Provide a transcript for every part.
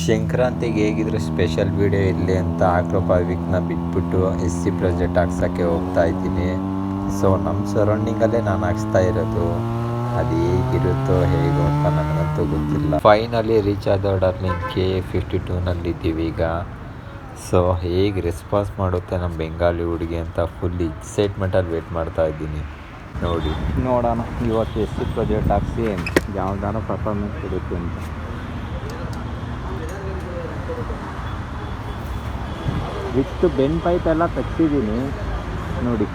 ಸಂಕ್ರಾಂತಿಗೆ ಹೇಗಿದ್ರು special video ಇರಲಿ ಅಂತ ಆಕ್ರೋಪಾವಿಕ್ನ ಬಿಟ್ಬಿಟ್ಟು ಎಸ್ ಸಿ ಪ್ರಾಜೆಕ್ಟ್ ಹಾಕ್ಸೋಕ್ಕೆ ಹೋಗ್ತಾ ಇದ್ದೀನಿ. ಸೊ ನಮ್ಮ ಸರೌಂಡಿಂಗಲ್ಲೇ ನಾನು ಹಾಕ್ಸ್ತಾ ಇರೋದು. ಅದು ಹೇಗಿರುತ್ತೋ ಹೇಗೋ ಅಂತ ನನಗಂತೂ ಗೊತ್ತಿಲ್ಲ. ಫೈನಲಿ ರೀಚ್ ಆದ ಡಾರ್ಲಿಂಗ್ ಕೆ ಫಿಫ್ಟಿ ಟೂನಲ್ಲಿ ಇದ್ದೀವಿ ಈಗ. ಸೊ ಹೇಗೆ ರೆಸ್ಪಾನ್ಸ್ ಮಾಡುತ್ತೆ ನಮ್ಮ ಬೆಂಗಾಲಿ ಹುಡುಗಿ ಅಂತ ಫುಲ್ ಎಕ್ಸೈಟ್ಮೆಂಟಲ್ಲಿ ವೇಟ್ ಮಾಡ್ತಾ ಇದ್ದೀನಿ. ನೋಡಿ. ನೋಡೋಣ ಇವತ್ತು ಎಸ್ ಸಿ ಪ್ರಾಜೆಕ್ಟ್ ಹಾಕ್ಸಿ, ಯಾವ್ದಾನು ಪರ್ಫಾರ್ಮೆನ್ಸ್ ಕೊಡುತ್ತೆ ಅಂತ. ವಿತ್ ಬೆನ್ ಪೈಪ್ ಎಲ್ಲ ತಗ್ಸಿದ್ದೀನಿ ನೋಡಿ.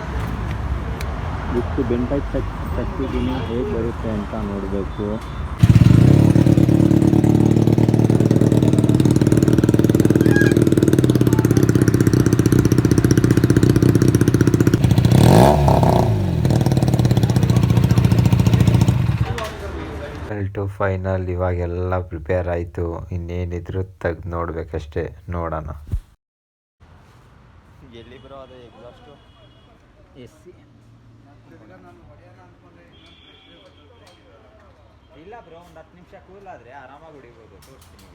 ವಿತ್ ಬೆನ್ ಪೈಪ್ ತಗ್ ತಗ್ಸಿದ್ದೀನಿ ಹೇಗೆ ಬರುತ್ತೆ ಅಂತ ನೋಡಬೇಕು. ಟು ಫೈನಲ್ ಇವಾಗೆಲ್ಲ ಪ್ರಿಪೇರ್ ಆಯಿತು. ಇನ್ನೇನಿದ್ರು ತೆಗ್ದು ನೋಡಬೇಕಷ್ಟೇ. ನೋಡೋಣ. ಎಲ್ಲಿ ಬರೋ ಅದು ಎಕ್ಸಾಸ್ಟು ಎಸ್ ಸಿ. ಇಲ್ಲ ಬ್ರೋ ಒಂದು ಹತ್ತು ನಿಮಿಷ ಕೂಲ್ ಆದರೆ ಆರಾಮಾಗಿ ಹೊಡಿಬೋದು. ತೋರಿಸ್ತೀನಿ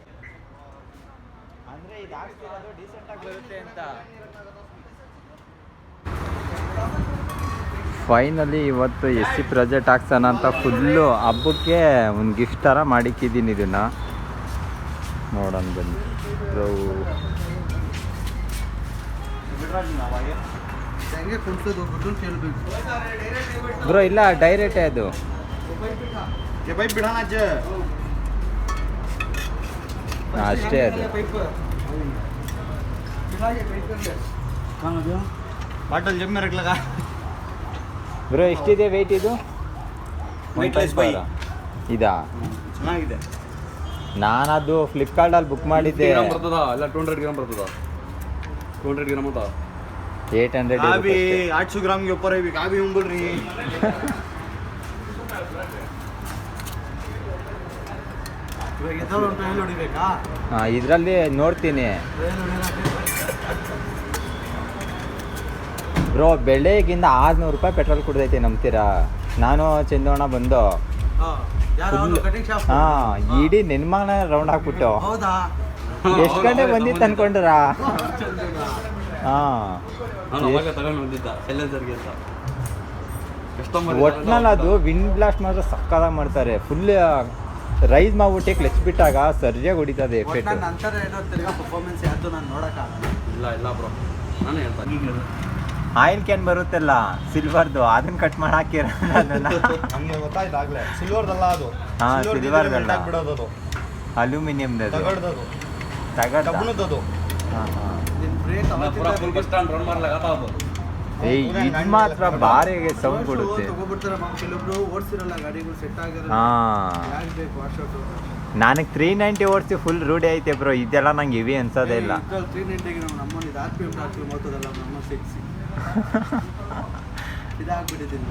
ಅಂದರೆ ಇದು ಆಗ್ತಿರೋದು ಡೀಸೆಂಟಾಗಿ ಬರುತ್ತೆ ಅಂತ. ಫೈನಲಿ ಇವತ್ತು ಎಸ್ ಸಿ ಪ್ರಾಜೆಕ್ಟ್ ಹಾಕ್ಸೋಣ ಅಂತ ಫುಲ್ಲು ಹಬ್ಬಕ್ಕೆ ಒಂದು ಗಿಫ್ಟ್ ಥರ ಮಾಡಿಕ್ಕಿದ್ದೀನಿ ಇದನ್ನು. ನೋಡೋಣ ಬನ್ನಿ. ಬ್ರೋ ಇಲ್ಲ ಡೈರೆಕ್ಟೇ ಅದು. ಅಷ್ಟೇ ಅದು. ಬಾಟಲ್ ಜಮ್ ಮೇಲೆ ರಕ್ಲಗ ಬ್ರೋ ಎಷ್ಟಿದೆ ವೆಯ್ಟ್ ಇದು? Weightless buy. ಇದಾ? ಚೆನ್ನಾಗಿದೆ. ನಾನದು ಫ್ಲಿಪ್ಕಾರ್ಟಲ್ಲಿ ಬುಕ್ ಮಾಡಿದ್ದೆ. ಗ್ರಾಮ್ ಬರ್ತದ? ಟೂ ಹಂಡ್ರೆಡ್ ಗ್ರಾಮ್ ಬರ್ತದ? ಟೂ ಹಂಡ್ರೆಡ್ ಗ್ರಾಮ್ ಅಂತ ಏಟ್ ಹಂಡ್ರೆಡ್ ಕಾಬಿ ಆಟ್ಸು ಗ್ರಾಮ್ಗೆ ಒಪ್ಪರ ಇವಿ ಕಾಬಿ ಉಂಬಿಡ್ರಿ. ಇದರಲ್ಲಿ ನೋಡ್ತೀನಿ. ಬ್ರೋ ಬೆಳಗ್ಗಿಂದ ಆರ್ನೂರು ರೂಪಾಯಿ ಪೆಟ್ರೋಲ್ ಕುಡ್ದೈತೆ ನಂಬ್ತೀರಾ? ನಾನು ಚಂದೋಣ ಬಂದು ಯಾರು Full. ಕಟಿಂಗ್ ಶಾಪ್ ಹಾ ಇಡೀ ನೆನ್ಮಾನ ರೌಂಡ್ ಹಾಕ್ಬಿಟ್ಟು. ಹೌದಾ? ಎಷ್ಟು ಗಂಟೆ ಬಂದಿತ್ತು ಅನ್ಕೊಂಡ್ರಾ? ಹಾ. ಒಟ್ನಲ್ಲಿ ಅದು ವಿಂಡ್ ಬ್ಲಾಸ್ಟ್ ಮಾತ್ರ ಸಕ್ಕತ್ತಾಗಿ ಮಾಡ್ತಾರೆ. ಫುಲ್ ರೈಸ್ ಮಾಡ್ಬಿಟ್ಟೆ ಕ್ಲಚ್ ಬಿಟ್ಟಾಗ ಸರ್ಜಾಗಿ ಹೊಡಿತದೆ ಎಫೆಕ್ಟ್ ನಂತರ ಅಂತರ ಏನೋ ತಿರ್ಗಾ ಪರ್ಫಾರ್ಮೆನ್ಸ್ ಯಾವುದು ನಾನು ನೋಡೋಕ್ಕಾಗಲ್ಲ. ಇಲ್ಲ ಇಲ್ಲ ಬ್ರೋ ನಾನು ಹೇಳ್ತಾ ಆಯಿಲ್ ಕ್ಯಾನ್ ಬರುತ್ತಲ್ಲ ಸಿಲ್ವರ್ದು ಅದನ್ನ ಕಟ್ ಮಾಡಿ ಹಾಕಿರ ಅಲ್ಯೂಮಿನಿಯಂ ನಮಗೆ ಗೊತ್ತಾಯ್ತು ಆಗ್ಲೇ. ಸಿಲ್ವರ್ದಲ್ಲ ಅದು. ಹಾ, ತಗಡ್ದದು. ತಗಡ ಕಬ್ಬಣದದು ಏಯ್ ಇದು ಮಾತ್ರ ಬಾರಿ ಸೌಂಡ್ ಕೊಡುತ್ತೆ ತಗೊಬಿಡ್ತಾರೆ ಮಾಮ್ ಕೆಲವೊಬ್ರು ಓಡಿಸಿರಲ್ಲ ಗಾಡಿಗಳು ಸೆಟ್ ಆಗಿರಲ್ಲ. ಹಾ. ಯಾಕೆ ಬೇಕು ವಾಶೌಟ್ ನನಗೆ ತ್ರೀ ನೈಂಟಿ ಓಡಿಸಿ ಫುಲ್ ರೂಢಿ ಐತೆ ಬ್ರೋ ಇದೆಲ್ಲ ನಂಗೆ ಇವಿ ಅನ್ಸೋದೇ ಇಲ್ಲ. ತ್ರೀ ನೈಂಟಿಗೆ ನಮ್ಮ ನಮ್ಮಲ್ಲಿ ಇದು R P M R P M ಓದ್ತದಲ್ಲ ನಮ್ಮ ಸಿಕ್ಸ್ ಇದಾಗ್ಬಿಟ್ಟಿದ್ದೀನಿ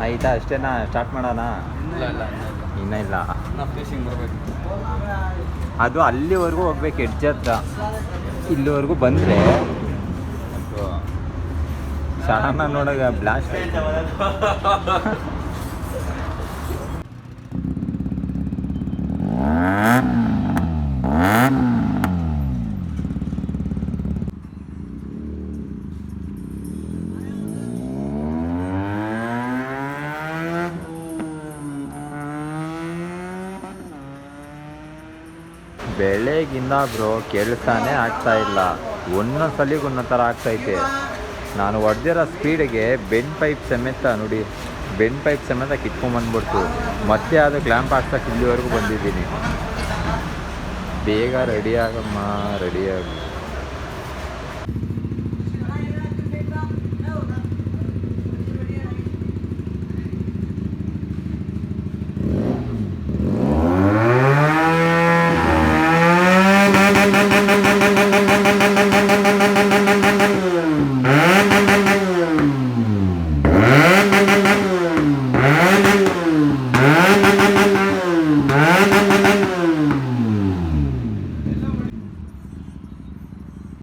ಆಯ್ತಾ ಅಷ್ಟೇನಾ ಸ್ಟಾರ್ಟ್ ಮಾಡೋಣ ಇಲ್ಲ ಇಲ್ಲ ಇನ್ನೂ ಇಲ್ಲ ಬರಬೇಕು. ಅದು ಅಲ್ಲಿವರೆಗೂ ಹೋಗ್ಬೇಕು ಎಡ್ಜ್ ಹತ್ರ. ಇಲ್ಲಿವರೆಗೂ ಬಂದರೆ ಸಡನ್ನ ನೋಡೋದ ಬ್ಲಾಸ್ಟ್ ಬೆಳಗಿಂದ ಬ್ರೋ ಕೆಲಸನೇ ಆಗ್ತಾ ಇಲ್ಲ. ಸಲಿಗೆ ಒಂದೊಂದು ಥರ ಆಗ್ತೈತೆ. ನಾನು ಹೊಡೆದಿರೋ ಸ್ಪೀಡಿಗೆ ಬೆನ್ ಪೈಪ್ ಸಮೇತ ನೋಡಿ ಬೆನ್ ಪೈಪ್ ಸಮೇತ ಕಿತ್ಕೊಂಬಂದ್ಬಿಡ್ತು ಮತ್ತೆ ಅದು ಕ್ಲ್ಯಾಂಪ್ ಹಾಕ್ಸಕ್ಕೆ ಇಲ್ಲಿವರೆಗೂ ಬಂದಿದ್ದೀನಿ. ಬೇಗ ರೆಡಿ ಆಗಮ್ಮ ರೆಡಿ ಆಗಿ.